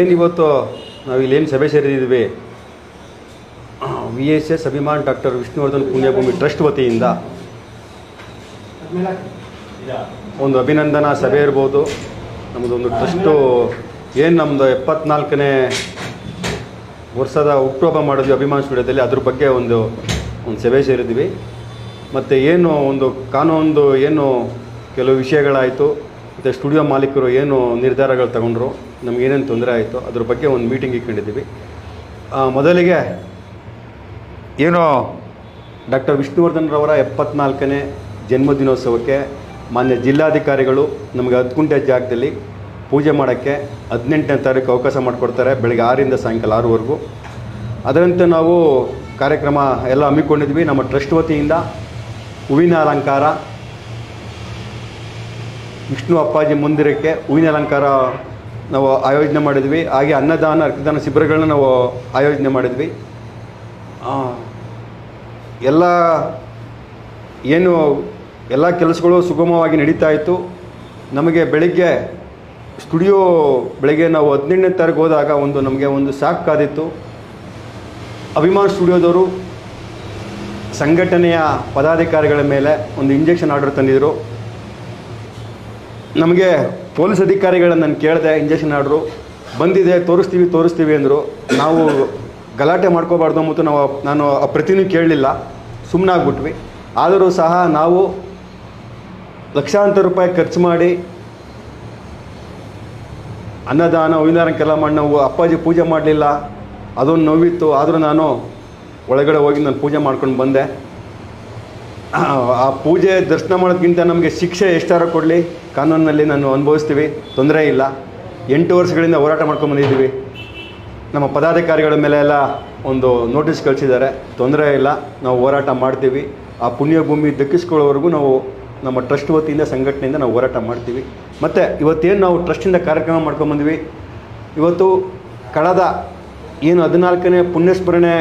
ಏನು ಇವತ್ತು ನಾವು ಏನು ಸಭೆ ಸೇರಿದ್ದೀವಿ? V S S Abhiman doctor Vishnuvardhan Punyabhoomi trust ವತಿಯಿಂದ. ಒಂದು ಅಭಿನಂದನಾ ಸಭೆ ಇರ್ಬೋದು. ನಮ್ಮದೊಂದು ಟ್ರಸ್ಟು ಏನು ನಮ್ಮದು ಎಪ್ಪತ್ನಾಲ್ಕನೇ ವರ್ಷದ ಹುಟ್ಟುಹಬ್ಬ ಮಾಡಿದ್ವಿ ಅಭಿಮಾನ್ ಸ್ಟುಡಿಯೋದಲ್ಲಿ. ಅದ್ರ ಬಗ್ಗೆ ಒಂದು ಒಂದು ಸಭೆ ಸೇರಿದ್ವಿ. ಮತ್ತು ಏನು ಒಂದು ಕಾನೂನು, ಏನು ಕೆಲವು ವಿಷಯಗಳಾಯಿತು. ಮತ್ತು ಸ್ಟುಡಿಯೋ ಮಾಲೀಕರು ಏನು ನಿರ್ಧಾರಗಳು ತಗೊಂಡ್ರು ನಮಗೇನೇನು ತೊಂದರೆ ಆಯಿತು ಅದ್ರ ಬಗ್ಗೆ ಒಂದು ಮೀಟಿಂಗ್ ಇಟ್ಕೊಂಡಿದ್ದೀವಿ. ಮೊದಲಿಗೆ ಏನು ಡಾಕ್ಟರ್ ವಿಷ್ಣುವರ್ಧನ್ರವರ ಎಪ್ಪತ್ನಾಲ್ಕನೇ ಜನ್ಮದಿನೋತ್ಸವಕ್ಕೆ ಮಾನ್ಯ ಜಿಲ್ಲಾಧಿಕಾರಿಗಳು ನಮಗೆ ಹತ್ತು ಗುಂಟೆ ಜಾಗದಲ್ಲಿ ಪೂಜೆ ಮಾಡೋಕ್ಕೆ ಹದಿನೆಂಟನೇ ತಾರೀಕು ಅವಕಾಶ ಮಾಡಿಕೊಡ್ತಾರೆ ಬೆಳಗ್ಗೆ ಆರಿಂದ ಸಾಯಂಕಾಲ ಆರುವರೆಗೂ. ಅದರಂತೆ ನಾವು ಕಾರ್ಯಕ್ರಮ ಎಲ್ಲ ಹಮ್ಮಿಕೊಂಡಿದ್ವಿ. ನಮ್ಮ ಟ್ರಸ್ಟ್ ವತಿಯಿಂದ ಹೂವಿನ ಅಲಂಕಾರ ವಿಷ್ಣು ಅಪ್ಪಾಜಿ ಮಂದಿರಕ್ಕೆ ಹೂವಿನ ಅಲಂಕಾರ ನಾವು ಆಯೋಜನೆ ಮಾಡಿದ್ವಿ. ಹಾಗೆ ಅನ್ನದಾನ, ರಕ್ತದಾನ ಶಿಬಿರಗಳನ್ನ ನಾವು ಆಯೋಜನೆ ಮಾಡಿದ್ವಿ. ಎಲ್ಲ ಏನು ಎಲ್ಲ ಕೆಲಸಗಳು ಸುಗಮವಾಗಿ ನಡೀತಾ ಇತ್ತು. ನಮಗೆ ಬೆಳಿಗ್ಗೆ ಸ್ಟುಡಿಯೋ ಬೆಳಗ್ಗೆ ನಾವು ಹದಿನೆಂಟನೇ ತಾರೀಕು ಹೋದಾಗ ಒಂದು ನಮಗೆ ಒಂದು ಸಾಕು ಕಾದಿತ್ತು. ಅಭಿಮಾನ್ ಸ್ಟುಡಿಯೋದವರು ಸಂಘಟನೆಯ ಪದಾಧಿಕಾರಿಗಳ ಮೇಲೆ ಒಂದು ಇಂಜೆಕ್ಷನ್ ಆರ್ಡರ್ ತಂದಿದ್ದರು ನಮಗೆ ಪೊಲೀಸ್ ಅಧಿಕಾರಿಗಳನ್ನ ನಾನು ಕೇಳಿದೆ ಇಂಜೆಕ್ಷನ್ ಆರ್ಡ್ರು ಬಂದಿದೆ, ತೋರಿಸ್ತೀವಿ ತೋರಿಸ್ತೀವಿ ಅಂದರು, ನಾವು ಗಲಾಟೆ ಮಾಡ್ಕೋಬಾರ್ದು ಮತ್ತು ನಾವು ನಾನು ಆ ಪ್ರತಿನೂ ಕೇಳಲಿಲ್ಲ. ಸುಮ್ಮನಾಗ್ಬಿಟ್ವಿ ಆದರೂ ಸಹ ನಾವು ಲಕ್ಷಾಂತರ ರೂಪಾಯಿ ಖರ್ಚು ಮಾಡಿ ಅನ್ನದಾನ ಹೂವಿನಾರಂಕೆಲ್ಲ ಮಾಡಿ ನಾವು ಅಪ್ಪಾಜಿ ಪೂಜೆ ಮಾಡಲಿಲ್ಲ. ಅದೊಂದು ನೋವಿತ್ತು. ಆದರೂ ನಾನು ಒಳಗಡೆ ಹೋಗಿ ನಾನು ಪೂಜೆ ಮಾಡ್ಕೊಂಡು ಬಂದೆ. ಆ ಪೂಜೆ ದರ್ಶನ ಮಾಡೋದಕ್ಕಿಂತ ನಮಗೆ ಶಿಕ್ಷೆ ಎಷ್ಟಾರ ಕೊಡಲಿ. ಕಾನೂನಿನಲ್ಲಿ ನಾನು ಅನುಭವಿಸ್ತೀವಿ. ತೊಂದರೆ ಇಲ್ಲ. ಎಂಟು ವರ್ಷಗಳಿಂದ ಹೋರಾಟ ಮಾಡ್ಕೊಂಡು ಬಂದಿದ್ದೀವಿ. ನಮ್ಮ ಪದಾಧಿಕಾರಿಗಳ ಮೇಲೆ ಎಲ್ಲ ಒಂದು ನೋಟಿಸ್ ಕಳಿಸಿದ್ದಾರೆ. ತೊಂದರೆ ಇಲ್ಲ. ನಾವು ಹೋರಾಟ ಮಾಡ್ತೀವಿ. ಆ ಪುಣ್ಯಭೂಮಿ ದಕ್ಕಿಸ್ಕೊಳ್ಳೋವರೆಗೂ ನಾವು ನಮ್ಮ ಟ್ರಸ್ಟ್ ವತಿಯಿಂದ, ಸಂಘಟನೆಯಿಂದ ನಾವು ಹೋರಾಟ ಮಾಡ್ತೀವಿ. ಮತ್ತು ಇವತ್ತೇನು ನಾವು ಟ್ರಸ್ಟಿಂದ ಕಾರ್ಯಕ್ರಮ ಮಾಡ್ಕೊಂಬಂದ್ವಿ ಇವತ್ತು ಕಳೆದ ಏನು ಹದಿನಾಲ್ಕನೇ ಪುಣ್ಯಸ್ಮರಣೆ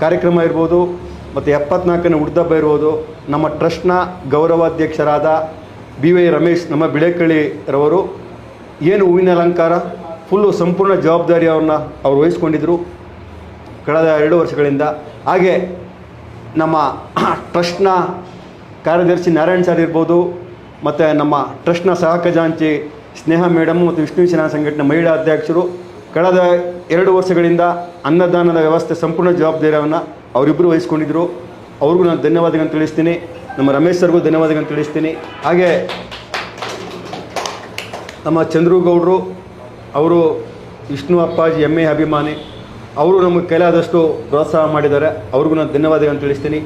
ಕಾರ್ಯಕ್ರಮ ಇರ್ಬೋದು ಮತ್ತು ಎಪ್ಪತ್ನಾಲ್ಕನೇ ಹುಡ್ದಬ್ಬ ಇರ್ಬೋದು ನಮ್ಮ ಟ್ರಸ್ಟ್ನ ಗೌರವಾಧ್ಯಕ್ಷರಾದ ಬಿ ವೈ ರಮೇಶ್, ನಮ್ಮ ಬಿಳೆಕಳ್ಳಿರವರು. ಏನು ಹೂವಿನ ಅಲಂಕಾರ? ಫುಲ್ಲು ಸಂಪೂರ್ಣ ಜವಾಬ್ದಾರಿ ಅವ್ರನ್ನ ಅವ್ರು ವಹಿಸ್ಕೊಂಡಿದ್ದರು ಕಳೆದ ಎರಡು ವರ್ಷಗಳಿಂದ. ಹಾಗೆ ನಮ್ಮ ಟ್ರಸ್ಟ್ನ ಕಾರ್ಯದರ್ಶಿ ನಾರಾಯಣ್ ಸರ್ ಇರ್ಬೋದು, ಮತ್ತು ನಮ್ಮ ಟ್ರಸ್ಟ್ನ ಸಹ ಖಜಾಂಚಿ ಸ್ನೇಹ ಮೇಡಮ್ ಮತ್ತು ವಿಷ್ಣು ಸೇನಾ ಸಂಘಟನೆ ಮಹಿಳಾ ಅಧ್ಯಕ್ಷರು ಕಳೆದ ಎರಡು ವರ್ಷಗಳಿಂದ ಅನ್ನದಾನದ ವ್ಯವಸ್ಥೆ ಸಂಪೂರ್ಣ ಜವಾಬ್ದಾರಿಯನ್ನು ಅವರಿಬ್ಬರು ವಹಿಸ್ಕೊಂಡಿದ್ದರು ಅವ್ರಿಗೂ ನಾನು ಧನ್ಯವಾದಗಳನ್ನು ತಿಳಿಸ್ತೀನಿ. ನಮ್ಮ ರಮೇಶ್ ಸರ್ಗೂ ಧನ್ಯವಾದಗಳನ್ನು ತಿಳಿಸ್ತೀನಿ. ಹಾಗೆ ನಮ್ಮ ಚಂದ್ರುಗೌಡರು, ಅವರು ವಿಷ್ಣು ಅಪ್ಪಾಜಿ ಎಮ್ಮೆ ಅಭಿಮಾನಿ, ಅವರು ನಮಗೆ ಕೈಲಾದಷ್ಟು ಪ್ರೋತ್ಸಾಹ ಮಾಡಿದ್ದಾರೆ. ಅವ್ರಿಗೂ ನಾನು ಧನ್ಯವಾದಗಳನ್ನು ತಿಳಿಸ್ತೀನಿ.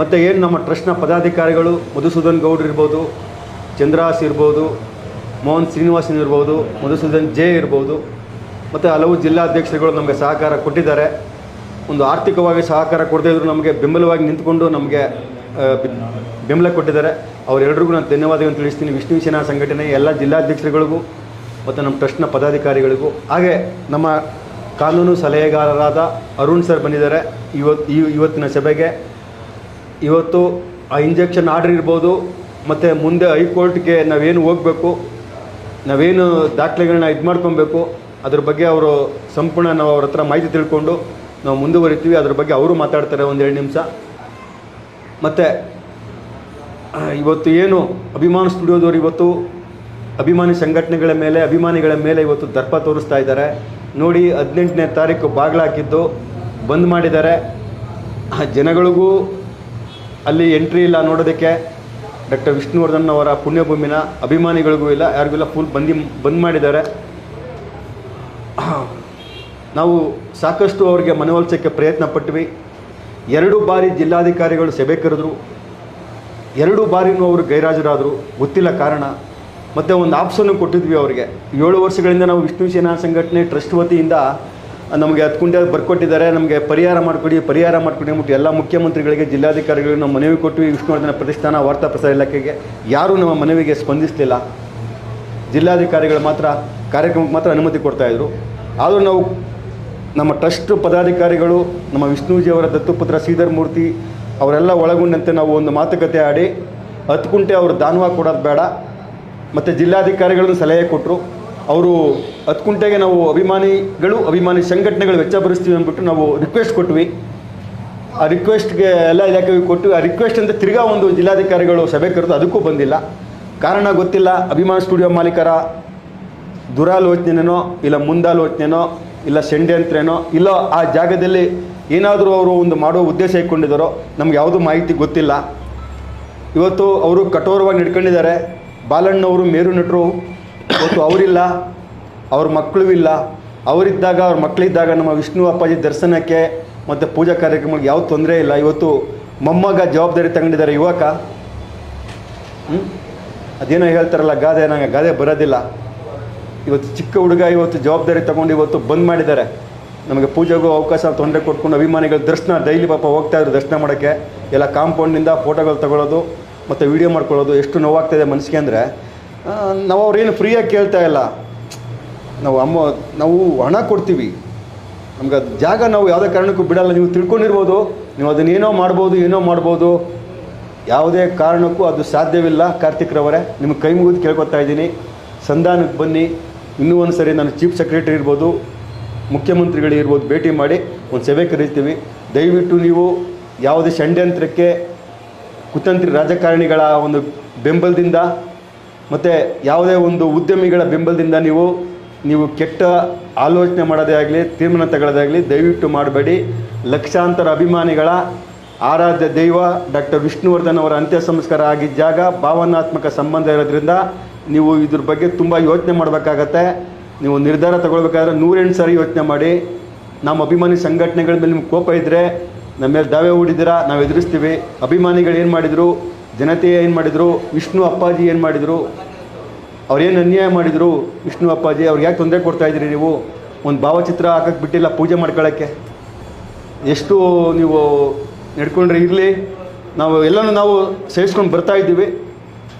ಮತ್ತು ಏನು ನಮ್ಮ ಟ್ರಸ್ಟ್ನ ಪದಾಧಿಕಾರಿಗಳು, ಮಧುಸೂದನ್ ಗೌಡ್ರು ಇರ್ಬೋದು, ಚಂದ್ರಾಸ್ ಇರ್ಬೋದು, ಮೋಹನ್ ಶ್ರೀನಿವಾಸನ್ ಇರ್ಬೋದು, ಮಧುಸೂದನ್ ಜೆ ಇರ್ಬೋದು ಮತ್ತು ಹಲವು ಜಿಲ್ಲಾಧ್ಯಕ್ಷರುಗಳು ನಮಗೆ ಸಹಕಾರ ಕೊಟ್ಟಿದ್ದಾರೆ. ಒಂದು ಆರ್ಥಿಕವಾಗಿ ಸಹಕಾರ ಕೊಡದೇ ಇದ್ದರೂ ನಮಗೆ ಬೆಂಬಲವಾಗಿ ನಿಂತ್ಕೊಂಡು ನಮಗೆ ಬೆಂಬಲ ಕೊಟ್ಟಿದ್ದಾರೆ. ಅವರೆಲ್ಲರಿಗೂ ನಾನು ಧನ್ಯವಾದಗಳನ್ನು ತಿಳಿಸ್ತೀನಿ. ವಿಷ್ಣು ಸೇನಾ ಸಂಘಟನೆ, ಎಲ್ಲ ಜಿಲ್ಲಾಧ್ಯಕ್ಷರುಗಳಿಗೂ ಮತ್ತು ನಮ್ಮ ಟ್ರಸ್ಟ್ನ ಪದಾಧಿಕಾರಿಗಳಿಗೂ. ಹಾಗೆ ನಮ್ಮ ಕಾನೂನು ಸಲಹೆಗಾರರಾದ ಅರುಣ್ ಸರ್ ಬಂದಿದ್ದಾರೆ. ಇವತ್ತು ಇವತ್ತಿನ ಸಭೆಗೆ. ಇವತ್ತು ಆ ಇಂಜೆಕ್ಷನ್ ಆರ್ಡರ್ ಇರ್ಬೋದು, ಮತ್ತು ಮುಂದೆ ಹೈಕೋರ್ಟ್ಗೆ ನಾವೇನು ಹೋಗಬೇಕು, ನಾವೇನು ದಾಖಲೆಗಳನ್ನ ಇದು ಮಾಡ್ಕೊಬೇಕು ಅದ್ರ ಬಗ್ಗೆ ಅವರು ಸಂಪೂರ್ಣ ನಾವು ಅವ್ರ ಹತ್ರ ಮಾಹಿತಿ ತಿಳ್ಕೊಂಡು ನಾವು ಮುಂದುವರಿತೀವಿ. ಅದ್ರ ಬಗ್ಗೆ ಅವರು ಮಾತಾಡ್ತಾರೆ ಒಂದು ಎರಡು ನಿಮಿಷ. ಮತ್ತು ಇವತ್ತು ಏನು ಅಭಿಮಾನ ಸ್ಟುಡಿಯೋದವರು ಇವತ್ತು ಅಭಿಮಾನಿ ಸಂಘಟನೆಗಳ ಮೇಲೆ, ಅಭಿಮಾನಿಗಳ ಮೇಲೆ ಇವತ್ತು ದರ್ಪ ತೋರಿಸ್ತಾ ಇದ್ದಾರೆ. ನೋಡಿ, ಹದಿನೆಂಟನೇ ತಾರೀಕು ಬಾಗಿಲಾಕಿದ್ದು ಬಂದ್ ಮಾಡಿದ್ದಾರೆ. ಆ, ಜನಗಳಿಗೂ ಅಲ್ಲಿ ಎಂಟ್ರಿ ಇಲ್ಲ ನೋಡೋದಕ್ಕೆ. ಡಾಕ್ಟರ್ ವಿಷ್ಣುವರ್ಧನ್ ಅವರ ಪುಣ್ಯಭೂಮಿನ ಅಭಿಮಾನಿಗಳಿಗೂ ಇಲ್ಲ, ಯಾರಿಗೂ ಇಲ್ಲ, ಫುಲ್ ಬಂದಿ, ಬಂದ್ ಮಾಡಿದ್ದಾರೆ. ನಾವು ಸಾಕಷ್ಟು ಅವರಿಗೆ ಮನವೊಲಿಸೋಕ್ಕೆ ಪ್ರಯತ್ನ ಪಟ್ವಿ. ಎರಡು ಬಾರಿ ಜಿಲ್ಲಾಧಿಕಾರಿಗಳು ಸಭೆ ಕರೆದ್ರು. ಎರಡು ಬಾರಿನೂ ಅವರು ಗೈರಾಜರಾದರು. ಗೊತ್ತಿಲ್ಲ ಕಾರಣ. ಮತ್ತು ಒಂದು ಆಪ್ಷನ್ನು ಕೊಟ್ಟಿದ್ವಿ ಅವರಿಗೆ. ಏಳು ವರ್ಷಗಳಿಂದ ನಾವು ವಿಷ್ಣು ಸೇನಾ ಸಂಘಟನೆ ಟ್ರಸ್ಟ್ ವತಿಯಿಂದ ನಮಗೆ ಹತ್ತು ಕುಂಟೆ ಬರ್ಕೊಟ್ಟಿದ್ದಾರೆ. ನಮಗೆ ಪರಿಹಾರ ಮಾಡಿಕೊಡಿ ಪರಿಹಾರ ಮಾಡಿಕೊಡಿ ಅಂದ್ಬಿಟ್ಟು ಎಲ್ಲ ಮುಖ್ಯಮಂತ್ರಿಗಳಿಗೆ, ಜಿಲ್ಲಾಧಿಕಾರಿಗಳಿಗೆ ನಾವು ಮನವಿ ಕೊಟ್ವಿ. ವಿಷ್ಣುವರ್ಧನ ಪ್ರತಿಷ್ಠಾನ, ವಾರ್ತಾ ಪ್ರಸಾರ ಇಲಾಖೆಗೆ. ಯಾರೂ ನಮ್ಮ ಮನವಿಗೆ ಸ್ಪಂದಿಸಲಿಲ್ಲ. ಜಿಲ್ಲಾಧಿಕಾರಿಗಳು ಮಾತ್ರ ಕಾರ್ಯಕ್ರಮಕ್ಕೆ ಮಾತ್ರ ಅನುಮತಿ ಕೊಡ್ತಾಯಿದ್ರು ಆದರೂ ನಾವು ನಮ್ಮ ಟ್ರಸ್ಟ್ ಪದಾಧಿಕಾರಿಗಳು, ನಮ್ಮ ವಿಷ್ಣುಜಿಯವರ ದತ್ತುಪುತ್ರ ಶ್ರೀಧರ್ ಮೂರ್ತಿ ಅವರೆಲ್ಲ ಒಳಗೊಂಡಂತೆ ನಾವು ಒಂದು ಮಾತುಕತೆ ಆಡಿ ಹತ್ತು ಕುಂಟೆ ಅವರು ದಾನುವ ಕೊಡೋದು ಬೇಡ, ಮತ್ತು ಜಿಲ್ಲಾಧಿಕಾರಿಗಳನ್ನು ಸಲಹೆ ಕೊಟ್ಟರು ಅವರು ಹತ್ತು ಕುಂಟೆಗೆ ನಾವು ಅಭಿಮಾನಿಗಳು, ಅಭಿಮಾನಿ ಸಂಘಟನೆಗಳು ವೆಚ್ಚ ಭರಿಸ್ತೀವಿ ಅಂದ್ಬಿಟ್ಟು ನಾವು ರಿಕ್ವೆಸ್ಟ್ ಕೊಟ್ವಿ. ಆ ರಿಕ್ವೆಸ್ಟ್ಗೆ ಎಲ್ಲ ಇಲಾಖೆಗೆ ಕೊಟ್ಟು, ಆ ರಿಕ್ವೆಸ್ಟ್ ಅಂತ ತಿರ್ಗಾ ಒಂದು ಜಿಲ್ಲಾಧಿಕಾರಿಗಳು ಸಭೆ ಕರೆದು ಅದಕ್ಕೂ ಬಂದಿಲ್ಲ. ಕಾರಣ ಗೊತ್ತಿಲ್ಲ. ಅಭಿಮಾನ ಸ್ಟುಡಿಯೋ ಮಾಲೀಕರ ದುರಾಲೋಚನೆನೋ ಇಲ್ಲ ಮುಂದಾಲೋಚನೆನೋ ಇಲ್ಲ ಷಡ್ಯಂತ್ರನೋ ಇಲ್ಲ ಆ ಜಾಗದಲ್ಲಿ ಏನಾದರೂ ಅವರು ಒಂದು ಮಾಡುವ ಉದ್ದೇಶ ಇಟ್ಕೊಂಡಿದ್ದಾರೋ ನಮ್ಗೆ ಯಾವುದೂ ಮಾಹಿತಿ ಗೊತ್ತಿಲ್ಲ. ಇವತ್ತು ಅವರು ಕಠೋರವಾಗಿ ನಡ್ಕೊಂಡಿದ್ದಾರೆ. ಬಾಲಣ್ಣವರು ಮೇರು ನಟರು. ಇವತ್ತು ಅವರಿಲ್ಲ, ಅವ್ರ ಮಕ್ಕಳು ಇಲ್ಲ. ಅವರಿದ್ದಾಗ, ಅವ್ರ ಮಕ್ಕಳಿದ್ದಾಗ ನಮ್ಮ ವಿಷ್ಣು ಅಪ್ಪಾಜಿ ದರ್ಶನಕ್ಕೆ ಮತ್ತು ಪೂಜಾ ಕಾರ್ಯಕ್ರಮಕ್ಕೆ ಯಾವ ತೊಂದರೆ ಇಲ್ಲ. ಇವತ್ತು ಮೊಮ್ಮಗ ಜವಾಬ್ದಾರಿ ತಗೊಂಡಿದ್ದಾರೆ ಯುವಕ. ಹ್ಞೂ ಅದೇನೋ ಹೇಳ್ತಾರಲ್ಲ, ಗಾದೆ ನನಗೆ ಗಾದೆ ಬರೋದಿಲ್ಲ. ಇವತ್ತು ಚಿಕ್ಕ ಹುಡುಗ ಇವತ್ತು ಜವಾಬ್ದಾರಿ ತಗೊಂಡು ಇವತ್ತು ಬಂದ್ ಮಾಡಿದ್ದಾರೆ. ನಮಗೆ ಪೂಜೆಗೂ ಅವಕಾಶ ತೊಂದರೆ ಕೊಟ್ಕೊಂಡು ಅಭಿಮಾನಿಗಳ ದರ್ಶನ, ಡೈಲಿ ಪಾಪ ಹೋಗ್ತಾ ಇದ್ರು ದರ್ಶನ ಮಾಡೋಕ್ಕೆ. ಎಲ್ಲ ಕಾಂಪೌಂಡ್ನಿಂದ ಫೋಟೋಗಳು ತಗೊಳ್ಳೋದು, ಮತ್ತು ವೀಡಿಯೋ ಮಾಡ್ಕೊಳ್ಳೋದು ಎಷ್ಟು ನೋವಾಗ್ತಾಯಿದೆ ಮನಸ್ಸಿಗೆ ಅಂದರೆ ನಾವು ಅವ್ರೇನು ಫ್ರೀಯಾಗಿ ಕೇಳ್ತಾ ಇಲ್ಲ. ನಾವು ಅಮ್ಮ, ನಾವು ಹಣ ಕೊಡ್ತೀವಿ. ನಮ್ಗೆ ಅದು ಜಾಗ ನಾವು ಯಾವುದೇ ಕಾರಣಕ್ಕೂ ಬಿಡಲ್ಲ. ನೀವು ತಿಳ್ಕೊಂಡಿರ್ಬೋದು, ನೀವು ಅದನ್ನೇನೋ ಮಾಡ್ಬೋದು, ಏನೋ ಮಾಡ್ಬೋದು. ಯಾವುದೇ ಕಾರಣಕ್ಕೂ ಅದು ಸಾಧ್ಯವಿಲ್ಲ. ಕಾರ್ತಿಕ್ರವರೇ ನಿಮಗೆ ಕೈ ಮುಗಿದು ಕೇಳ್ಕೊತಾ ಇದ್ದೀನಿ. ಸಂಧಾನಕ್ಕೆ ಬನ್ನಿ. ಇನ್ನೂ ಒಂದು ಸರಿ ನಾನು ಚೀಫ್ ಸೆಕ್ರೆಟರಿ ಇರ್ಬೋದು ಮುಖ್ಯಮಂತ್ರಿಗಳಿರ್ಬೋದು ಭೇಟಿ ಮಾಡಿ ಒಂದು ಸಭೆ ಕರೀತೀವಿ. ದಯವಿಟ್ಟು ನೀವು ಯಾವುದೇ ಷಡ್ಯಂತ್ರಕ್ಕೆ ಕುತಂತ್ರಿ ರಾಜಕಾರಣಿಗಳ ಒಂದು ಬೆಂಬಲದಿಂದ ಮತ್ತು ಯಾವುದೇ ಒಂದು ಉದ್ಯಮಿಗಳ ಬೆಂಬಲದಿಂದ ನೀವು ನೀವು ಕೆಟ್ಟ ಆಲೋಚನೆ ಮಾಡೋದೇ ಆಗಲಿ, ತೀರ್ಮಾನ ತಗೊಳ್ಳೋದೇ ಆಗಲಿ, ದಯವಿಟ್ಟು ಮಾಡಬೇಡಿ. ಲಕ್ಷಾಂತರ ಅಭಿಮಾನಿಗಳ ಆರಾಧ್ಯ ದೈವ ಡಾಕ್ಟರ್ ವಿಷ್ಣುವರ್ಧನ್ ಅವರ ಅಂತ್ಯ ಸಂಸ್ಕಾರ ಆಗಿದ್ದ ಜಾಗ ಭಾವನಾತ್ಮಕ ಸಂಬಂಧ ಇರೋದ್ರಿಂದ ನೀವು ಇದ್ರ ಬಗ್ಗೆ ತುಂಬ ಯೋಚನೆ ಮಾಡಬೇಕಾಗತ್ತೆ. ನೀವು ನಿರ್ಧಾರ ತಗೊಳ್ಬೇಕಾದ್ರೆ ನೂರೆಂಟು ಸಾರಿ ಯೋಚನೆ ಮಾಡಿ. ನಮ್ಮ ಅಭಿಮಾನಿ ಸಂಘಟನೆಗಳ ಮೇಲೆ ನಿಮ್ಗೆ ಕೋಪ ಇದ್ದರೆ ನಮ್ಮ ಮೇಲೆ ದಾವೆ ಹೂಡಿದ್ದೀರಾ, ನಾವು ಎದುರಿಸ್ತೀವಿ. ಅಭಿಮಾನಿಗಳು ಏನು ಮಾಡಿದರು? ಜನತೆ ಏನು ಮಾಡಿದರು? ವಿಷ್ಣು ಅಪ್ಪಾಜಿ ಏನು ಮಾಡಿದರು? ಅವ್ರೇನು ಅನ್ಯಾಯ ಮಾಡಿದರು? ವಿಷ್ಣು ಅಪ್ಪಾಜಿ, ಅವ್ರಿಗೆ ಯಾಕೆ ತೊಂದರೆ ಕೊಡ್ತಾ ಇದ್ದೀರಿ ನೀವು? ಒಂದು ಭಾವಚಿತ್ರ ಹಾಕಕ್ಕೆ ಬಿಟ್ಟಿಲ್ಲ ಪೂಜೆ ಮಾಡ್ಕೊಳ್ಳೋಕ್ಕೆ ಎಷ್ಟು ನೀವು ನಡ್ಕೊಂಡ್ರೆ ಇರಲಿ. ನಾವು ಎಲ್ಲನೂ ನಾವು ಸೇರಿಸ್ಕೊಂಡು ಬರ್ತಾ ಇದ್ದೀವಿ.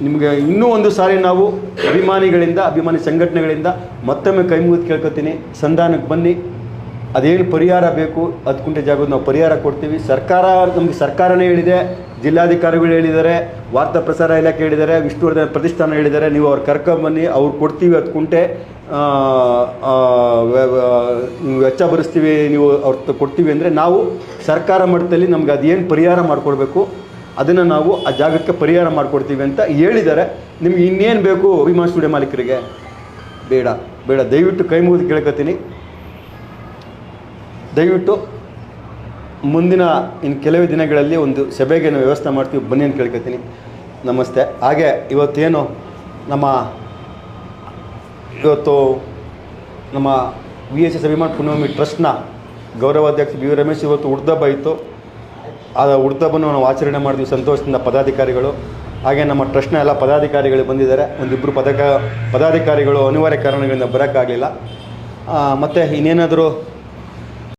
ನಿಮಗೆ ಇನ್ನೂ ಒಂದು ಸಾರಿ ನಾವು ಅಭಿಮಾನಿಗಳಿಂದ, ಅಭಿಮಾನಿ ಸಂಘಟನೆಗಳಿಂದ ಮತ್ತೊಮ್ಮೆ ಕೈ ಮುಗಿದು ಕೇಳ್ಕೊತೀನಿ. ಸಂಧಾನಕ್ಕೆ ಬನ್ನಿ. ಅದೇನು ಪರಿಹಾರ ಬೇಕು? ಹತ್ತು ಕುಂಟೆ ಜಾಗದ ನಾವು ಪರಿಹಾರ ಕೊಡ್ತೀವಿ. ಸರ್ಕಾರ, ನಮಗೆ ಸರ್ಕಾರನೇ ಹೇಳಿದೆ. ಜಿಲ್ಲಾಧಿಕಾರಿಗಳು ಹೇಳಿದ್ದಾರೆ. ವಾರ್ತಾ ಪ್ರಸಾರ ಇಲಾಖೆ ಹೇಳಿದ್ದಾರೆ. ವಿಷ್ಣುವರ್ಧನ ಪ್ರತಿಷ್ಠಾನ ಹೇಳಿದ್ದಾರೆ. ನೀವು ಅವ್ರು ಕರ್ಕೊಂಬನ್ನಿ ಅವ್ರು ಕೊಡ್ತೀವಿ ಹತ್ತು ಕುಂಟೆ ವೆಚ್ಚ ಭರಿಸ್ತೀವಿ, ನೀವು ಅವ್ರ ಕೊಡ್ತೀವಿ ಅಂದರೆ ನಾವು ಸರ್ಕಾರ ಮಟ್ಟದಲ್ಲಿ ನಮ್ಗೆ ಅದೇನು ಪರಿಹಾರ ಮಾಡಿಕೊಡ್ಬೇಕು? ಅದನ್ನು ನಾವು ಆ ಜಾಗಕ್ಕೆ ಪರಿಹಾರ ಮಾಡಿಕೊಡ್ತೀವಿ ಅಂತ ಹೇಳಿದ್ದಾರೆ. ನಿಮ್ಗೆ ಇನ್ನೇನು ಬೇಕು ಅಭಿಮಾನ ಸ್ಟುಡಿಯೋ ಮಾಲೀಕರಿಗೆ? ಬೇಡ ಬೇಡ. ದಯವಿಟ್ಟು ಕೈ ಮುಗಿದು ಕೇಳ್ಕೊತೀನಿ. ದಯವಿಟ್ಟು ಮುಂದಿನ ಇನ್ನು ಕೆಲವೇ ದಿನಗಳಲ್ಲಿ ಒಂದು ಸಭೆಗೆ ನಾವು ವ್ಯವಸ್ಥೆ ಮಾಡ್ತೀವಿ. ಬನ್ನಿ ಅಂತ ಕೇಳ್ಕೊತೀನಿ. ನಮಸ್ತೆ. ಹಾಗೆ ಇವತ್ತೇನು ನಮ್ಮ, ಇವತ್ತು ನಮ್ಮ V S S Abhiman Punyabhoomi ಟ್ರಸ್ಟ್ನ ಗೌರವಾಧ್ಯಕ್ಷ ಬಿ ರಮೇಶ್ ಇವತ್ತು ಹುಡ್ದಬ್ಬ ಇತ್ತು. ಆ ಹುಡ್ದಬ್ಬನ್ನು ನಾವು ಆಚರಣೆ ಮಾಡಿದ್ವಿ, ಸಂತೋಷದಿಂದ ಪದಾಧಿಕಾರಿಗಳು. ಹಾಗೆ ನಮ್ಮ ಟ್ರಸ್ಟ್ನ ಎಲ್ಲ ಪದಾಧಿಕಾರಿಗಳು ಬಂದಿದ್ದಾರೆ. ಒಂದಿಬ್ಬರು ಪದಕ, ಪದಾಧಿಕಾರಿಗಳು ಅನಿವಾರ್ಯ ಕಾರಣಗಳಿಂದ ಬರೋಕ್ಕಾಗಲಿಲ್ಲ. ಮತ್ತು ಇನ್ನೇನಾದರೂ